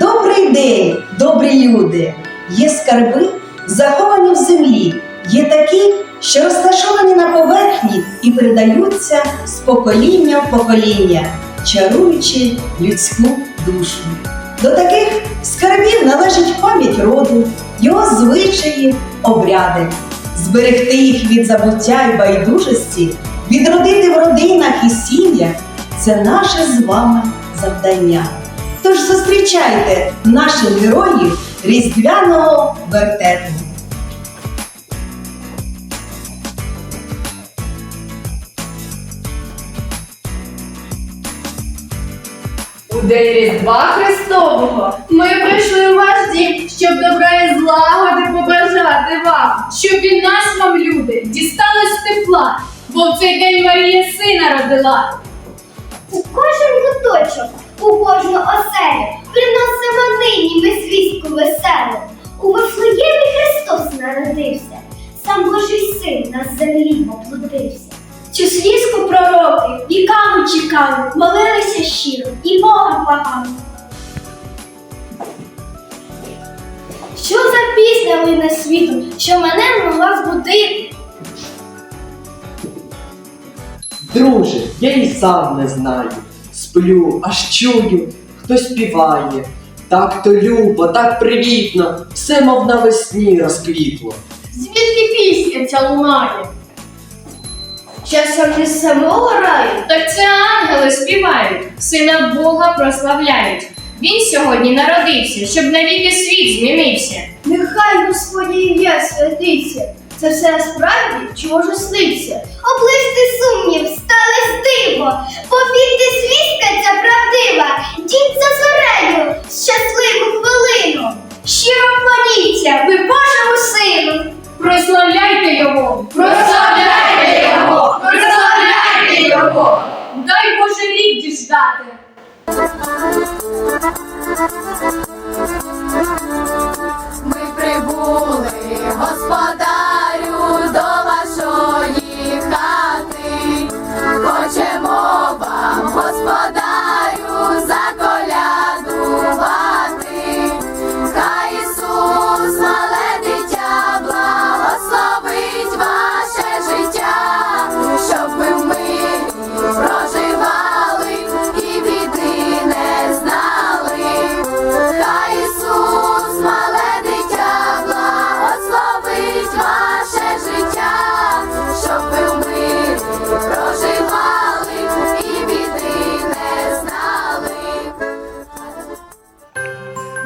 Добрий день, добрі люди! Є скарби, заховані в землі, є такі, що розташовані на поверхні і передаються з покоління в покоління, чаруючи людську душу. До таких скарбів належить пам'ять роду, його звичаї, обряди. Зберегти їх від забуття й байдужості, відродити в родинах і сім'ях це наше з вами завдання. Тож зустрічайте наших героїв різдвяного вертепу. У день Різдва Христового ми прийшли у ваш дім, щоб добра і злагоди побажати вам, щоб від нас вам, люди, дісталось тепла, бо в цей день Марія сина родила. У кожен куточок, у кожну оселю приносимо нині ми звістку веселу. У Вифлеємі Христос народився, сам Божий син на землі поплодився. Цю звістку пророки віками чекали, молилися щиро і Бога благали. Що за пісня лине світу, що мене могла збудити? Друже, я і сам не знаю. Сплю, аж чую, хтось співає. Так то любо, так привітно, все мов навесні розквітло. Звідки пісня ця лунає? Часом не з самого раю. Так це ангели співають, сина Бога прославляють. Він сьогодні народився, щоб навіки світ змінився. Нехай Господнє ім'я святиться. Це все справді чи може сниться? Оближте сумнів, сталось диво. Повірте, звістка ця правдива. Діть за зорею, щасливу хвилину. Щиро клоніться, ви Божому сину. Прославляйте його! Прославляйте його! Прославляйте його! Дай Боже рік діждати! Ми прибули, господарю,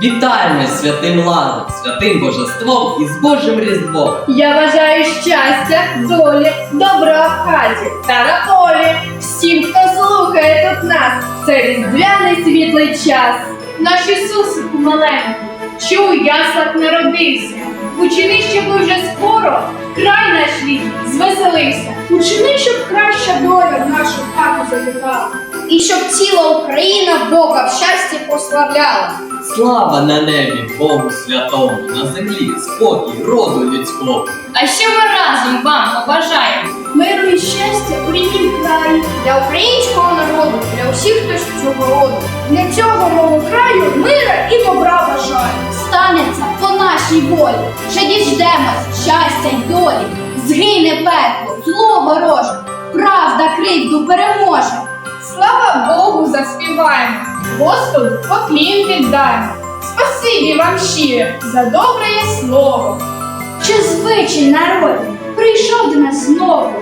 Вітаємо святим ладом, святим божеством і з Божим Різдвом. Я бажаю щастя, долі, добра в хаті та на полі. Всім, хто слухає тут нас, це різдвяний світлий час. Наш Ісусику маленький, що у яслах народився. Учини, щоб уже скоро край наш рід звеселився. Учини, щоб краща доля в нашу хату завітала. І щоб ціла Україна Бога в щасті прославляла. Слава на небі, Богу святому, на землі спокій роду людського. А що ми разом вам побажаємо? Миру і щастя у ріднім краї для українського народу, для усіх, хто з цього роду. Для цього мого краю мира і добра бажаю. Станеться по нашій волі, ще діждемось щастя й долі. Згине пекло, зло вороже, правда кривду переможе. Слава Богу, заспіваємо, Господу поклін віддаємо. Спасибі вам щире за добре слово. Чи звичай народний прийшов до нас знову?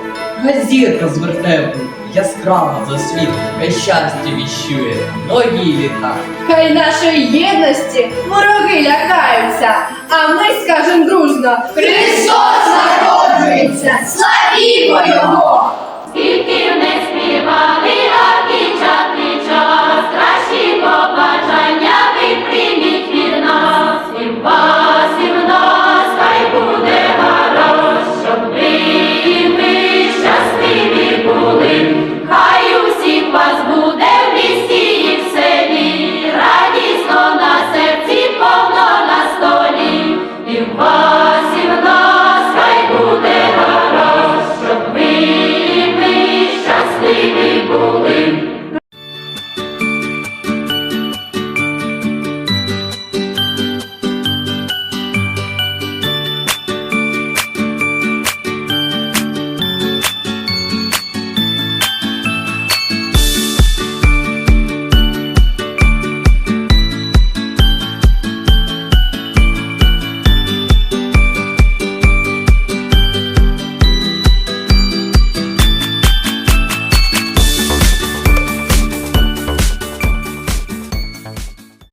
Газірка з вертепу, яскрава за світ, хай щастя віщує многі літа. Хай нашої єдності вороги лякаються, а ми скажемо дружно: Христос народжується! Славімо Його! Скільки не співали